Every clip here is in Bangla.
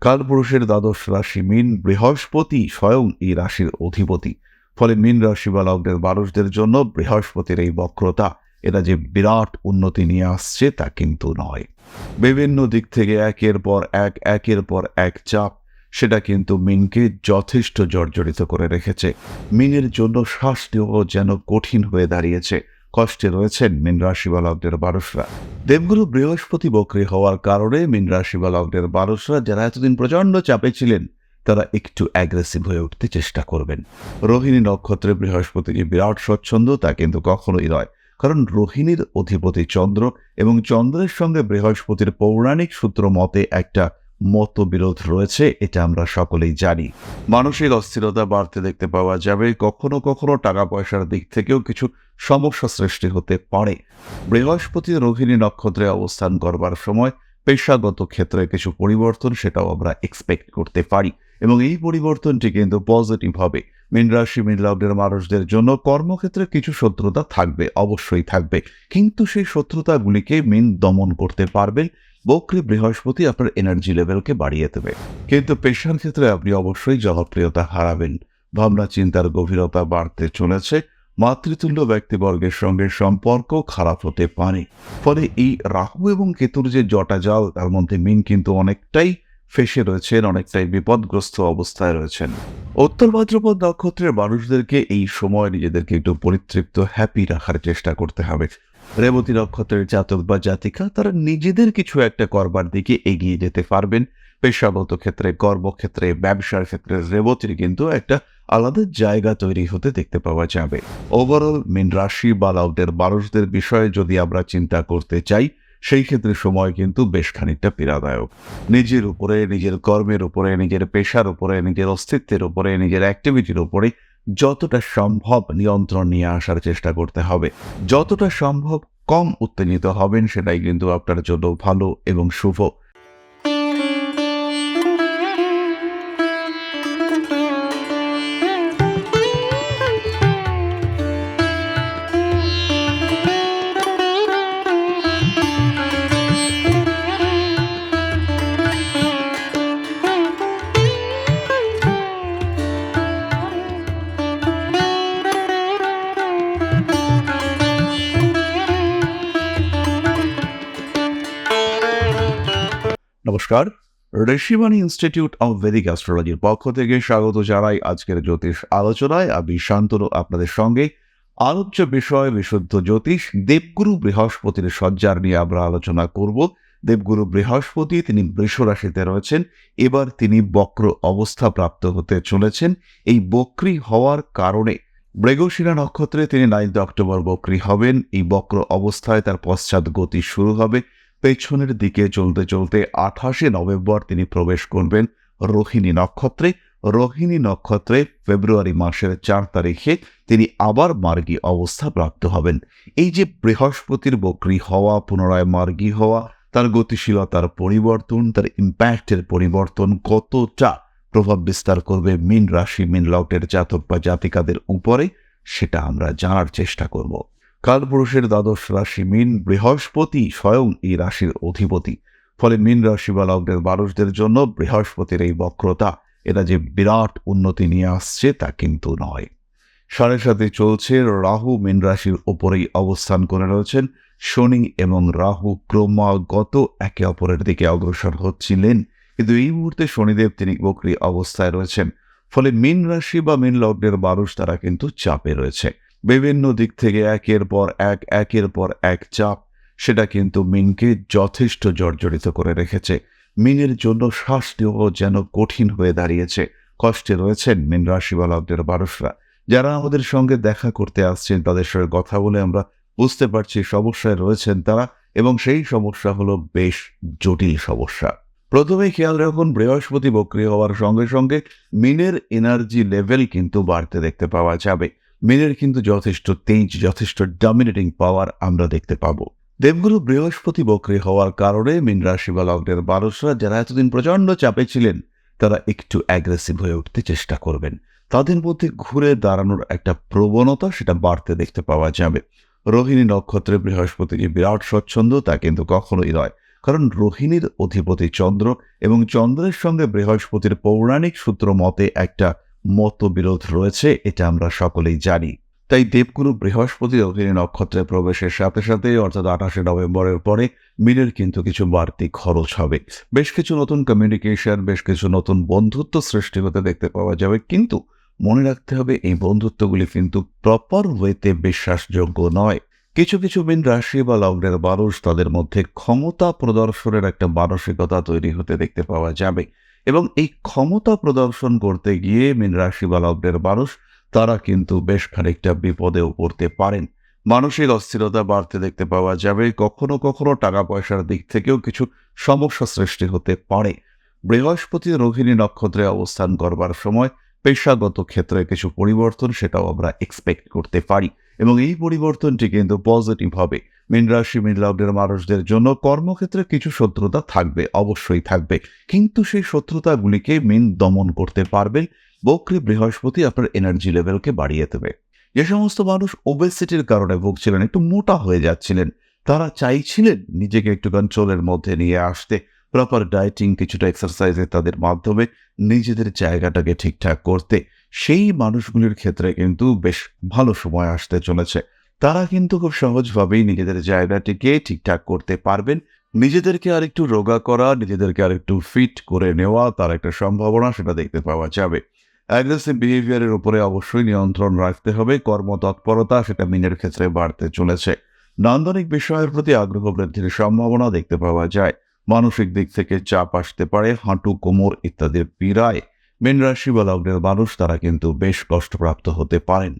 কালপুরুষের দ্বাদশ রাশি মিন বৃহস্পতি স্বয়ং এই রাশির অধিপতি। ফলে মিন রাশি বা লগ্নের মানুষদের জন্য বৃহস্পতির এই বক্রতা, এটা যে বিরাট উন্নতি নিয়ে আসছে তা কিন্তু নয়। বিভিন্ন দিক থেকে একের পর এক, একের পর এক চাপ, সেটা কিন্তু মিনকে যথেষ্ট জর্জরিত করে রেখেছে। মিনের জন্য শ্বাস যেন কঠিন হয়ে দাঁড়িয়েছে। কষ্টে রয়েছেন মিন রাশি দেবগুরু বৃহস্পতি বক্রী হওয়ার কারণে মিন রাশি যারা এতদিন প্রচণ্ড চাপে ছিলেন, তারা একটু অ্যাগ্রেসিভ হয়ে উঠতে চেষ্টা করবেন। রোহিণী নক্ষত্রে বৃহস্পতি যে বিরাট স্বচ্ছন্দ, তা কিন্তু কখনোই নয়। কারণ রোহিণীর অধিপতি চন্দ্র এবং চন্দ্রের সঙ্গে বৃহস্পতির পৌরাণিক সূত্র মতে একটা মতবিরোধ রয়েছে, এটা আমরা সকলেই জানি। মানসিক অস্থিরতা বাড়তে দেখতে পাওয়া যাবে, কখনো কখনো টাকা পয়সার দিক থেকেও কিছু সমস্যা সৃষ্টি হতে পারে। বৃহস্পতি রোহিণী নক্ষত্রে অবস্থান করবার সময় পেশাগত ক্ষেত্রে কিছু পরিবর্তন সেটাও আমরা এক্সপেক্ট করতে পারি এবং এই পরিবর্তনটি কিন্তু পজিটিভ হবে। মীন রাশি, মীন লগ্নের মানুষদের জন্য কর্মক্ষেত্রে কিছু শত্রুতা থাকবে, অবশ্যই থাকবে। কিন্তু সেই শত্রুতাগুলিকে মিন দমন করতে পারবেন বক্রী বৃহস্পতি আপনার এনার্জি লেভেলকে বাড়িয়ে দেবে। কিন্তু পেশার ক্ষেত্রে আপনি অবশ্যই জনপ্রিয়তা হারাবেন। ভাবনা, চিন্তার গভীরতা বাড়তে চলেছে। মাতৃতুল্য ব্যক্তিবর্গের সঙ্গে সম্পর্ক খারাপ হতে পারে। ফলে এই রাহু এবং কেতুর যে জটা জাল, তার মধ্যে মিন কিন্তু অনেকটাই ফেসে রয়েছেন, অনেকটাই বিপদগ্রস্ত অবস্থায় রয়েছেন। উত্তর ভাদ্রপদ নক্ষত্রের মানুষদেরকে এই সময় নিজেদেরকে একটু পরিতৃপ্ত হ্যাপি রাখার চেষ্টা করতে হবে। রেবতী নক্ষত্রের জাতক বা জাতিকা, তারা নিজেদের কিছু একটা করবার দিকে এগিয়ে যেতে পারবেন। পেশাগত ক্ষেত্রে, কর্মক্ষেত্রে, ব্যবসার ক্ষেত্রে রেবতীর কিন্তু একটা আলাদা জায়গা তৈরি হতে দেখতে পাওয়া যাবে। ওভারঅল মিন রাশি বা লগ্নের মানুষদের বিষয়ে যদি আমরা চিন্তা করতে চাই, সেই ক্ষেত্রে সময় কিন্তু বেশ খানিকটা পীড়াদায়ক। নিজের উপরে, নিজের কর্মের উপরে, নিজের পেশার উপরে, নিজের অস্তিত্বের উপরে, নিজের অ্যাক্টিভিটির উপরে যতটা সম্ভব নিয়ন্ত্রণ নিয়ে আসার চেষ্টা করতে হবে। যতটা সম্ভব কম উত্তেজিত হবেন সেটাই কিন্তু আপনার জন্য ভালো এবং শুভ। নমস্কার। ঋষিবাণী ইনস্টিটিউট অব ভেদিক অ্যাস্ট্রোলজির পক্ষ থেকে স্বাগত জানাই আজকের জ্যোতিষ আলোচনায়। আমি শান্তনু, আপনাদের সঙ্গে আলোচ্য বিষয়, বিশুদ্ধ জ্যোতিষ, দেবগুরু বৃহস্পতির সজ্জার নিয়ে আমরা আলোচনা করব। দেবগুরু বৃহস্পতি, তিনি বৃষ রাশিতে রয়েছেন। এবার তিনি বক্র অবস্থা প্রাপ্ত হতে চলেছেন। এই বক্রী হওয়ার কারণে মৃগশিরা নক্ষত্রে তিনি নাইন্থ অক্টোবর বক্রী হবেন। এই বক্র অবস্থায় তার পশ্চাৎ গতি শুরু হবে। পেছনের দিকে চলতে চলতে আঠাশে নভেম্বর তিনি প্রবেশ করবেন রোহিণী নক্ষত্রে। রোহিণী নক্ষত্রে ফেব্রুয়ারি মাসের চার তারিখে তিনি আবার মার্গী অবস্থা প্রাপ্ত হবেন। এই যে বৃহস্পতির বক্রী হওয়া, পুনরায় মার্গী হওয়া, তার গতিশীলতার পরিবর্তন, তার ইম্প্যাক্টের পরিবর্তন কতটা প্রভাব বিস্তার করবে মিন রাশি, মিন লগ্নের জাতক বা জাতিকাদের উপরে, সেটা আমরা জানার চেষ্টা করব। কালপুরুষের দ্বাদশ রাশি মিন বৃহস্পতি স্বয়ং এই রাশির অধিপতি। ফলে মিন রাশি বা লগ্নের মানুষদের জন্য বৃহস্পতির এই বক্রতা, এটা যে বিরাট উন্নতি নিয়ে আসছে তা কিন্তু নয়। সাড়ে সাথে চলছে, রাহু মিন রাশির ওপরেই অবস্থান করে রয়েছেন। শনি এবং রাহু ক্রমাগত একে অপরের দিকে অগ্রসর হচ্ছিলেন। কিন্তু এই মুহূর্তে শনিদেব তিনি বক্রী অবস্থায় রয়েছেন। ফলে মিন রাশি বা মিন লগ্নের মানুষ তারা কিন্তু চাপে রয়েছে। বিভিন্ন দিক থেকে একের পর এক, একের পর এক চাপ, সেটা কিন্তু মিনকে যথেষ্ট জর্জরিত করে রেখেছে। মিনের জন্য নেওয়াও যেন কঠিন হয়ে দাঁড়িয়েছে। কষ্টে রয়েছেন মিন রাশি বা লগ্নের মানুষরা যারা আমাদের সঙ্গে দেখা করতে আসছেন, তাদের সঙ্গে কথা বলে আমরা বুঝতে পারছি সমস্যায় রয়েছেন তারা এবং সেই সমস্যা হলো বেশ জটিল সমস্যা। প্রথমে খেয়াল রাখুন, বৃহস্পতি বক্রি হওয়ার সঙ্গে সঙ্গে মিনের এনার্জি লেভেল কিন্তু বাড়তে দেখতে পাওয়া যাবে। মিনের কিন্তু যথেষ্ট তেজ, যথেষ্ট ডমিনেটিং পাওয়ার আমরা দেখতে পাবো। দেবগুরু বৃহস্পতি বক্রি হওয়ার কারণে মিন রাশি বা লগ্নের মানুষরা যারা এতদিন প্রচণ্ড চাপে ছিলেন, তারা একটু অ্যাগ্রেসিভ হয়ে উঠতে চেষ্টা করবেন। তাদের মধ্যে ঘুরে দাঁড়ানোর একটা প্রবণতা সেটা বাড়তে দেখতে পাওয়া যাবে। রোহিণী নক্ষত্রে বৃহস্পতি যে বিরাট স্বচ্ছন্দ, তা কিন্তু কখনোই নয়। কারণ রোহিণীর অধিপতি চন্দ্র এবং চন্দ্রের সঙ্গে বৃহস্পতির পৌরাণিক সূত্র মতে একটা মতবিরোধ রয়েছে, এটা আমরা সকলেই জানি। তাই দেবগুরু বৃহস্পতি রোহিণী নক্ষত্রে প্রবেশের সাথে সাথে, অর্থাৎ আঠাশে নভেম্বরের পরে, মিনের কিন্তু কিছু বাড়তি খরচ হবে। বেশ কিছু নতুন কমিউনিকেশন বেশ কিছু নতুন বন্ধুত্ব সৃষ্টি হতে দেখতে পাওয়া যাবে, কিন্তু মনে রাখতে হবে, এই বন্ধুত্বগুলি কিন্তু প্রপার ওয়েতে বিশ্বাসযোগ্য নয়। কিছু কিছু মিন রাশি বা লগ্নের মানুষ তাদের মধ্যে ক্ষমতা প্রদর্শনের একটা মানসিকতা তৈরি হতে দেখতে পাওয়া যাবে। এবং এই ক্ষমতা প্রদর্শন করতে গিয়ে মিন রাশি মানুষ, তারা কিন্তু বেশ খানিকটা বিপদেও পড়তে পারেন। মানসিক অস্থিরতা বাড়তে দেখতে পাওয়া যাবে, কখনো কখনো টাকা পয়সার দিক থেকেও কিছু সমস্যা সৃষ্টি হতে পারে। বৃহস্পতি রোহিণী নক্ষত্রে অবস্থান করবার সময় পেশাগত ক্ষেত্রে কিছু পরিবর্তন সেটাও আমরা এক্সপেক্ট করতে পারি এবং এই পরিবর্তনটি কিন্তু পজিটিভ হবে। মীন রাশি, মীন লগ্নের মানুষদের জন্য কর্মক্ষেত্রে কিছু শত্রুতা থাকবে, অবশ্যই থাকবে। কিন্তু সেই শত্রুতাগুলিকে মিন দমন করতে পারবেন। বক্রী বৃহস্পতি আপনার এনার্জি লেভেলকে বাড়িয়ে দেবে। যে সমস্ত মানুষ ওবেসিটির কারণে ভুগছিলেন, একটু মোটা হয়ে যাচ্ছিলেন, তারা চাইছিলেন নিজেকে একটু কন্ট্রোলের মধ্যে নিয়ে আসতে। প্রপার ডায়েটিং কিছুটা এক্সারসাইজে তাদের মাধ্যমে নিজেদের জায়গাটাকে ঠিকঠাক করতে। সেই মানুষগুলির ক্ষেত্রে কিন্তু বেশ ভালো সময় আসতে চলেছে। তারা কিন্তু খুব সহজভাবেই নিজেদের জায়গাটিকে ঠিকঠাক করতে পারবেন। নিজেদেরকে আরেকটু রোগা করা, নিজেদেরকে আরেকটু ফিট করে নেওয়া তার একটা সম্ভাবনা সেটা দেখতে পাওয়া যাবে। অ্যাগ্রেসিভ বিহেভিয়ারের উপরে অবশ্যই নিয়ন্ত্রণ রাখতে হবে, কর্মতৎপরতা সেটা মিনের ক্ষেত্রে বাড়তে চলেছে। নান্দনিক বিষয়ের প্রতি আগ্রহ বৃদ্ধির সম্ভাবনা দেখতে পাওয়া যায়। মানসিক দিক থেকে চাপ আসতে পারে, হাঁটু, কোমর ইত্যাদির পীড়ায়। মীন রাশি বা লগ্নের মানুষ তারা কিন্তু বেশ কষ্টপ্রাপ্ত হতে পারেন।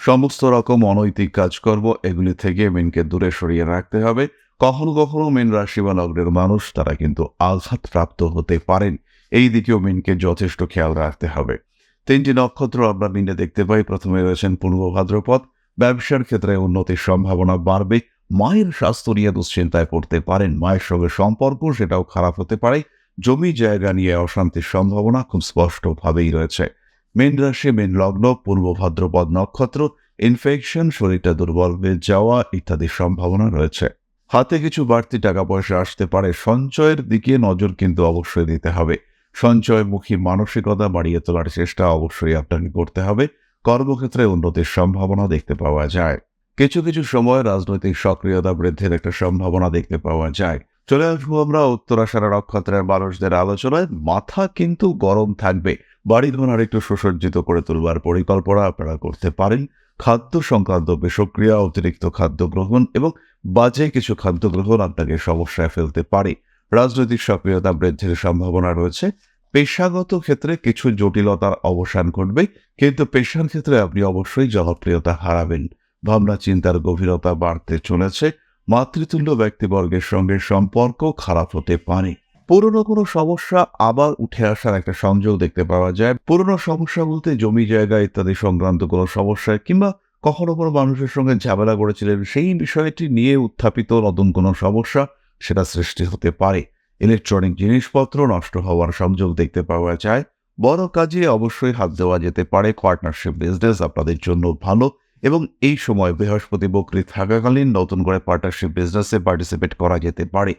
সমস্ত রকম অনৈতিক কাজকর্ম এগুলি থেকে মিনকে দূরে সরিয়ে রাখতে হবে। কখনো কখনো মীন রাশি বা লগ্নের মানুষ তারা কিন্তু আঘাতপ্রাপ্ত হতে পারেন। এই দিকেও মিনকে যথেষ্ট খেয়াল রাখতে হবে। তিনটি নক্ষত্র আমরা মিনে দেখতে পাই। প্রথমে রয়েছেন পূর্ব ভাদ্রপদ। ব্যবসার ক্ষেত্রে উন্নতির সম্ভাবনা বাড়বে। মায়ের স্বাস্থ্য নিয়ে দুশ্চিন্তায় পড়তে পারেন। মায়ের সঙ্গে সম্পর্ক সেটাও খারাপ হতে পারে। জমি জায়গা নিয়ে অশান্তির সম্ভাবনা খুব স্পষ্টভাবেই রয়েছে। মেন রাশি, মেন লগ্ন, পূর্ব ভাদ্রপদ নক্ষত্র ইনফেকশন শরীরটা দুর্বল হয়ে যাওয়া ইত্যাদির সম্ভাবনা রয়েছে। হাতে কিছু বাড়তি টাকা পয়সা আসতে পারে, সঞ্চয়ের দিকে নজর কিন্তু অবশ্যই দিতে হবে। সঞ্চয়মুখী মানসিকতা বাড়িয়ে তোলার চেষ্টা অবশ্যই আপনাকে করতে হবে। কর্মক্ষেত্রে উন্নতির সম্ভাবনা দেখতে পাওয়া যায়। কিছু কিছু সময় রাজনৈতিক সক্রিয়তা বৃদ্ধির একটা সম্ভাবনা দেখতে পাওয়া যায়। চলে আসব আমরা উত্তরাশারা নক্ষত্রের মানুষদের আলোচনায়। মাথা কিন্তু গরম থাকবে। বাড়ি ঘর একটু সুসজ্জিত করে তুলবার পরিকল্পনা আপনারা করতে পারেন। খাদ্য সংক্রান্ত বিষক্রিয়া, অতিরিক্ত খাদ্য গ্রহণ এবং বাজে কিছু খাদ্য গ্রহণ আপনাকে সমস্যায় ফেলতে পারে। রাজনৈতিক সক্রিয়তা বৃদ্ধির সম্ভাবনা রয়েছে। পেশাগত ক্ষেত্রে কিছু জটিলতার অবসান ঘটবে, কিন্তু পেশার ক্ষেত্রে আপনি অবশ্যই জনপ্রিয়তা হারাবেন। ভাবনা চিন্তার গভীরতা বাড়তে চলেছে। মাতৃতুল্য ব্যক্তিবর্গের সঙ্গে সম্পর্ক খারাপ হতে পারে। পুরনো কোনো সমস্যা আবার উঠে আসার একটা সংযোগ দেখতে পাওয়া যায়। পুরনো সমস্যা বলতে জমি জায়গা ইত্যাদি সংক্রান্ত কোনো সমস্যা কিংবা কখনো কোনো মানুষের সঙ্গে ঝামেলা করেছিলেন সেই বিষয়টি নিয়ে উত্থাপিত নতুন কোনো সমস্যা সেটা সৃষ্টি হতে পারে। ইলেকট্রনিক জিনিসপত্র নষ্ট হওয়ার সংযোগ দেখতে পাওয়া যায়। বড় কাজে অবশ্যই হাত দেওয়া যেতে পারে। পার্টনারশিপ বিজনেস আপনাদের জন্য ভালো। এবং এই সময় বৃহস্পতি বকরি থাকাকালীন নতুন করে পার্টনারশিপ বিজনেসে পার্টিসিপেট করা যেতে পারে।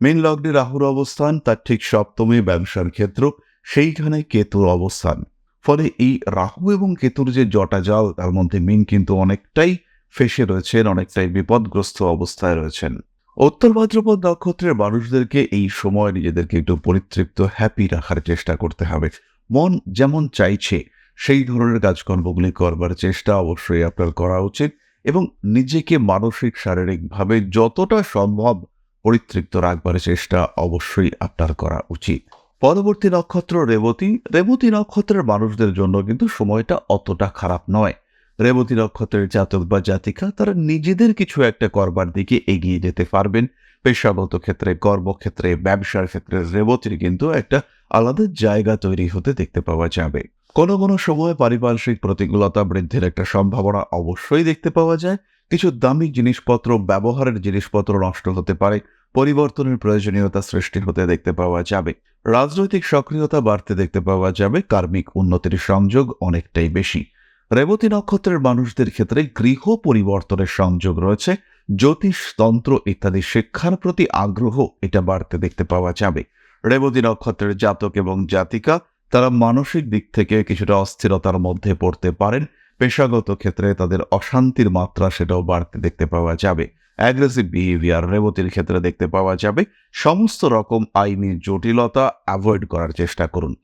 মেন লগ্নে রাহুর অবস্থান, তার ঠিক সপ্তমী ব্যবসার ক্ষেত্র, সেইখানে কেতুর অবস্থান। ফলে এই রাহু এবং কেতুর যে জটা জাল, তার মধ্যে মিন কিন্তু অনেকটাই ফেসে রয়েছেন, অনেকটাই বিপদগ্রস্ত অবস্থায় রয়েছেন। উত্তর ভাদ্রপদ নক্ষত্রের মানুষদেরকে এই সময় নিজেদেরকে একটু পরিতৃপ্ত হ্যাপি রাখার চেষ্টা করতে হবে। মন যেমন চাইছে সেই ধরনের কাজকর্মগুলি করবার চেষ্টা অবশ্যই আপনার করা উচিত এবং নিজেকে মানসিক, শারীরিকভাবে যতটা সম্ভব পরিতৃপ্ত রাখবার চেষ্টা অবশ্যই আপনার করা উচিত। পরবর্তী নক্ষত্র রেবতী। রেবতী নক্ষত্রের মানুষদের জন্য কিন্তু সময়টা অতটা খারাপ নয়। রেবতী নক্ষত্রের জাতক বা জাতিকা তারা নিজেদের কিছু একটা করবার দিকে এগিয়ে যেতে পারবেন। পেশাগত ক্ষেত্রে, কর্মক্ষেত্রে, ব্যবসার ক্ষেত্রে রেবতীর কিন্তু একটা আলাদা জায়গা তৈরি হতে দেখতে পাওয়া যাবে। কোনো কোনো সময় পারিপার্শ্বিক প্রতিকূলতা বৃদ্ধির একটা সম্ভাবনা অবশ্যই দেখতে পাওয়া যায়। কিছু দামি জিনিসপত্র, ব্যবহারের জিনিসপত্র নষ্ট হতে পারে, পরিবর্তনের প্রয়োজনীয়তা সৃষ্টি হতে দেখতে পাওয়া যাবে, রাজনৈতিক সক্রিয়তা বাড়তে দেখতে পাওয়া যাবে, কার্মিক উন্নতির সংযোগ অনেকটাই বেশি। রেবতী নক্ষত্রের মানুষদের ক্ষেত্রে গৃহ পরিবর্তনের সংযোগ রয়েছে জ্যোতিষতন্ত্র ইত্যাদি শিক্ষার প্রতি আগ্রহ এটা বাড়তে দেখতে পাওয়া যাবে। রেবতী নক্ষত্রের জাতক এবং জাতিকা তারা মানসিক দিক থেকে কিছুটা অস্থিরতার মধ্যে পড়তে পারেন। পেশাগত ক্ষেত্রে তাদের অশান্তির মাত্রা সেটাও বাড়তে দেখতে পাওয়া যাবে। অ্যাগ্রেসিভ বিহেভিয়ার রেবতীর ক্ষেত্রে দেখতে পাওয়া যাবে। সমস্ত রকম আইনি জটিলতা অ্যাভয়েড করার চেষ্টা করুন।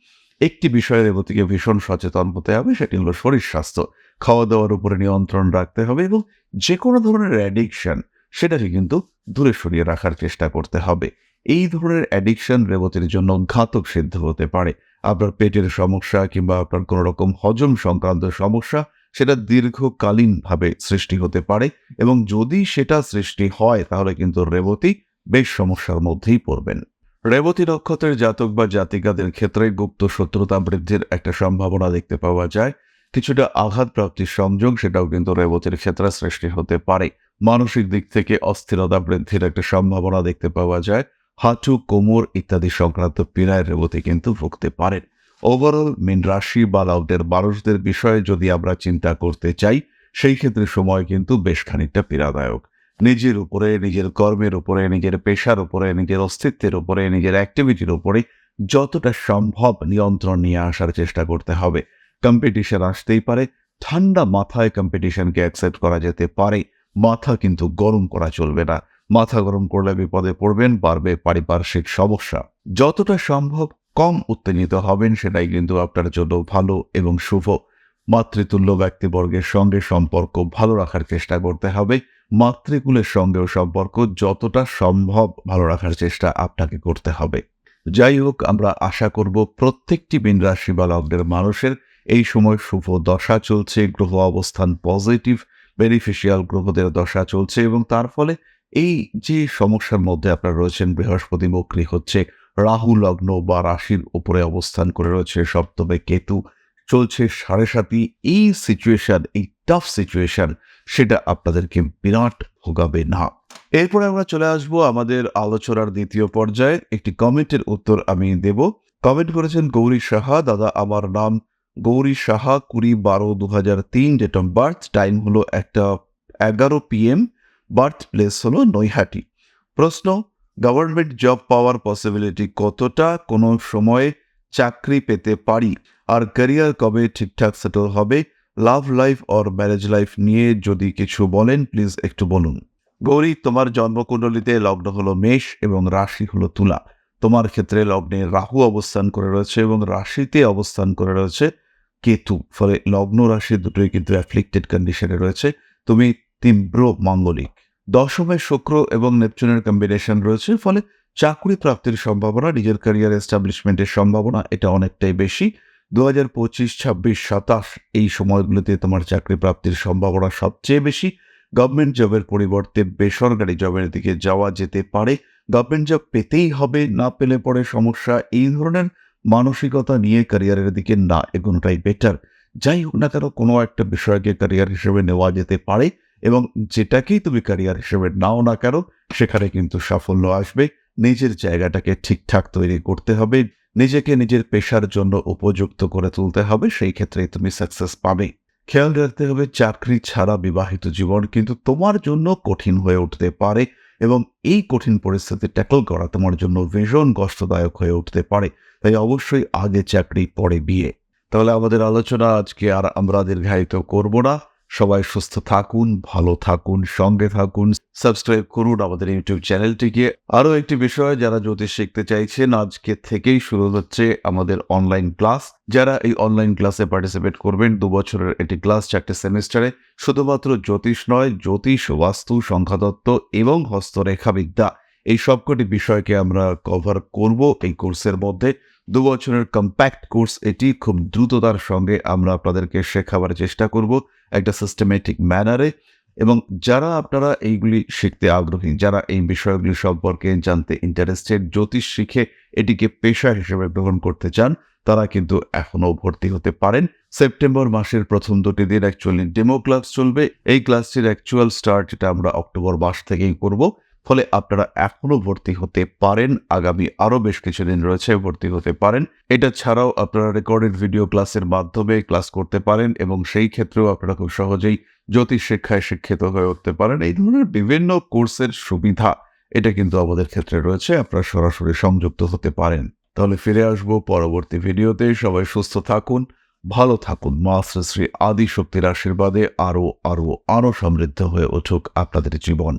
একটি বিষয়ে রেবতীকে ভীষণ সচেতন হতে হবে, সেটি হলো শরীর স্বাস্থ্য। খাওয়া দাওয়ার উপরে নিয়ন্ত্রণ রাখতে হবে এবং যে কোনো ধরনের অ্যাডিকশন সেটাকে কিন্তু দূরে সরিয়ে রাখার চেষ্টা করতে হবে। এই ধরনের অ্যাডিকশন রেবতীর জন্য ঘাতক সিদ্ধ হতে পারে। আপনার পেটের সমস্যা কিংবা আপনার কোনো রকম হজম সংক্রান্ত সমস্যা সেটা দীর্ঘকালীনভাবে সৃষ্টি হতে পারে এবং যদি সেটা সৃষ্টি হয় তাহলে কিন্তু রেবতী বেশ সমস্যার মধ্যেই পড়বেন। রেবতী নক্ষত্রের জাতক বা জাতিকাদের ক্ষেত্রে গুপ্ত শত্রুতা বৃদ্ধির একটা সম্ভাবনা দেখতে পাওয়া যায়। কিছুটা আঘাতপ্রাপ্তির সংযোগ সেটাও কিন্তু রেবতীর ক্ষেত্রে সৃষ্টি হতে পারে। মানসিক দিক থেকে অস্থিরতা বৃদ্ধির একটা সম্ভাবনা দেখতে পাওয়া যায়। হাঁটু, কোমর ইত্যাদি সংক্রান্ত পীড়ায় রেবতী কিন্তু ভুগতে পারেন। ওভারঅল মিন রাশি বা লগ্নের মানুষদের বিষয়ে যদি আমরা চিন্তা করতে চাই, সেই ক্ষেত্রে সময় কিন্তু বেশ খানিকটা পীড়াদায়ক। নিজের উপরে, নিজের কর্মের উপরে, নিজের পেশার উপরে, নিজের অস্তিত্বের উপরে, নিজের অ্যাক্টিভিটির উপরে যতটা সম্ভব নিয়ন্ত্রণ নিয়ে আসার চেষ্টা করতে হবে। কম্পিটিশন আসতেই পারে। ঠান্ডা মাথায় কম্পিটিশনকে অ্যাকসেপ্ট করা যেতে পারে। মাথা কিন্তু গরম করা চলবে না। মাথা গরম করলে বিপদে পড়বেন, বাড়বে পারিপার্শ্বিক সমস্যা। যতটা সম্ভব কম উত্তেজিত হবেন, সেটাই কিন্তু আপনার জন্য ভালো এবং শুভ। মাতৃতুল্য ব্যক্তিবর্গের সঙ্গে সম্পর্ক ভালো রাখার চেষ্টা করতে হবে। মাতৃকুলের সঙ্গেও সম্পর্ক যতটা সম্ভব ভালো রাখার চেষ্টা আপনাকে করতে হবে। যাই হোক, আমরা আশা করব প্রত্যেকটি বিন রাশি বা লগ্নের মানুষের এই সময় শুভ দশা চলছে, গ্রহ অবস্থান পজিটিভ বেনিফিশিয়াল গ্রহদের দশা চলছে এবং তার ফলে এই যে সমস্যার মধ্যে আপনারা রয়েছেন, বৃহস্পতি বক্রী হচ্ছে রাহু, লগ্ন বা রাশির উপরে অবস্থান করে রয়েছে, সপ্তমে কেতু চলছে সাড়ে সাতি। এই সিচুয়েশন এই টাফ সিচুয়েশন সেটা আপনাদেরকে বিরাট ভোগাবে না। এরপরে আমরা চলে আসব আমাদের আলোচনার দ্বিতীয় পর্যায়ে। একটি কমেন্টের উত্তর আমি দেব। কমেন্ট করেছেন গৌরী সাহা, দাদা, আমার নাম গৌরী সাহা কুড়ি বারো দু হাজার তিন ডেট অফ বার্থ টাইম হলো একটা এগারো পিএম, বার্থ প্লেস হলো নৈহাটি। প্রশ্ন, গভর্নমেন্ট জব পাওয়ার পসিবিলিটি কতটা? কোনো সময়ে চাকরি পেতে পারি? আর ক্যারিয়ার কবে ঠিকঠাক সেটেল হবে? Love life or marriage life নিয়ে যদি কিছু বলেন প্লিজ একটু বলুন। গৌরী, তোমার জন্মকুণ্ডলিতে লগ্ন হলো মেষ এবং রাশি হলো তুলা। তোমার ক্ষেত্রে লগ্নে রাহু অবস্থান করে রয়েছে এবং রাশিতে অবস্থান করে রয়েছে। কেতু, ফলে লগ্ন রাশি দুটোই কিন্তু অ্যাফ্লিক্টেড কন্ডিশনে রয়েছে। তুমি তীব্র মাঙ্গলিক। দশমে শুক্র এবং নেপচুনের কম্বিনেশন রয়েছে, ফলে চাকরি প্রাপ্তির সম্ভাবনা, নিজের ক্যারিয়ার এস্টাবলিশমেন্টের সম্ভাবনা এটা অনেকটাই বেশি। দু হাজার পঁচিশ, ছাব্বিশ, সাতাশ এই সময়গুলোতে তোমার চাকরি প্রাপ্তির সম্ভাবনা সবচেয়ে বেশি। গভর্নমেন্ট জবের পরিবর্তে বেসরকারি জবের দিকে যাওয়া যেতে পারে। গভর্নমেন্ট জব পেতেই হবে, না পেলে পরে সমস্যা এই ধরনের মানসিকতা নিয়ে ক্যারিয়ারের দিকে না এগোনোটাই বেটার যাই হোক না কেন, কোনো একটা বিষয়কে ক্যারিয়ার হিসেবে নেওয়া যেতে পারে এবং যেটাকেই তুমি ক্যারিয়ার হিসেবে নাও না কেন, সেখানে কিন্তু সাফল্য আসবে। নিজের জায়গাটাকে ঠিকঠাক তৈরি করতে হবে, নিজেকে নিজের পেশার জন্য উপযুক্ত করে তুলতে হবে, সেই ক্ষেত্রে তুমি সাকসেস পাবে। খেয়াল রাখতে হবে, চাকরি ছাড়া বিবাহিত জীবন কিন্তু তোমার জন্য কঠিন হয়ে উঠতে পারে এবং এই কঠিন পরিস্থিতি ট্যাকল করা তোমার জন্য ভীষণ কষ্টদায়ক হয়ে উঠতে পারে। তাই অবশ্যই আগে চাকরি, পরে বিয়ে। তাহলে আমাদের আলোচনা আজকে আর আমরা দীর্ঘায়িত করব না। সবাই সুস্থ থাকুন, ভালো থাকুন, সঙ্গে থাকুন। সাবস্ক্রাইব করুন আমাদের ইউটিউব চ্যানেলটিকে। আরও একটি বিষয় যারা জ্যোতিষ শিখতে চাইছেন, আজকে থেকেই শুরু হচ্ছে আমাদের অনলাইন ক্লাস যারা এই অনলাইন ক্লাসে পার্টিসিপেট করবেন, দু বছরের এটি ক্লাস চারটে সেমিস্টারে শুধুমাত্র জ্যোতিষ নয়, জ্যোতিষ, বাস্তু, সংখ্যাতত্ত্ব এবং হস্তরেখাবিদ্যা। এই সবকটি বিষয়কে আমরা কভার করব এই কোর্সের মধ্যে। দু বছরের কম্প্যাক্ট কোর্স এটি খুব দ্রুততার সঙ্গে আমরা আপনাদেরকে শেখাবার চেষ্টা করব একটা সিস্টেমেটিক ম্যানারে এবং যারা আপনারা এইগুলি শিখতে আগ্রহী, যারা এই বিষয়গুলি সম্পর্কে জানতে ইন্টারেস্টেড জ্যোতিষ শিখে এটিকে পেশা হিসেবে গ্রহণ করতে চান, তারা কিন্তু এখনও ভর্তি হতে পারেন। সেপ্টেম্বর মাসের প্রথম দুটি দিন অ্যাকচুয়ালি ডেমো ক্লাস চলবে। এই ক্লাসটির অ্যাকচুয়াল স্টার্ট এটা আমরা অক্টোবর মাস থেকেই করব। ফলে আপনারা এখনও ভর্তি হতে পারেন। আগামী আরও বেশ কিছুদিন রয়েছে ভর্তি হতে পারেন। এটা ছাড়াও আপনারা রেকর্ডেড ভিডিও ক্লাসের মাধ্যমে ক্লাস করতে পারেন এবং সেই ক্ষেত্রেও আপনারা খুব সহজেই জ্যোতিষ শিক্ষায় শিক্ষিত হয়ে উঠতে পারেন। এই ধরনের বিভিন্ন কোর্সের সুবিধা এটা কিন্তু আমাদের ক্ষেত্রে রয়েছে। আপনারা সরাসরি সংযুক্ত হতে পারেন। তাহলে ফিরে আসব পরবর্তী ভিডিওতে। সবাই সুস্থ থাকুন, ভালো থাকুন। মা শ্রী শ্রী আদি শক্তির আশীর্বাদে আরও আরও আরও সমৃদ্ধ হয়ে উঠুক আপনাদের জীবন।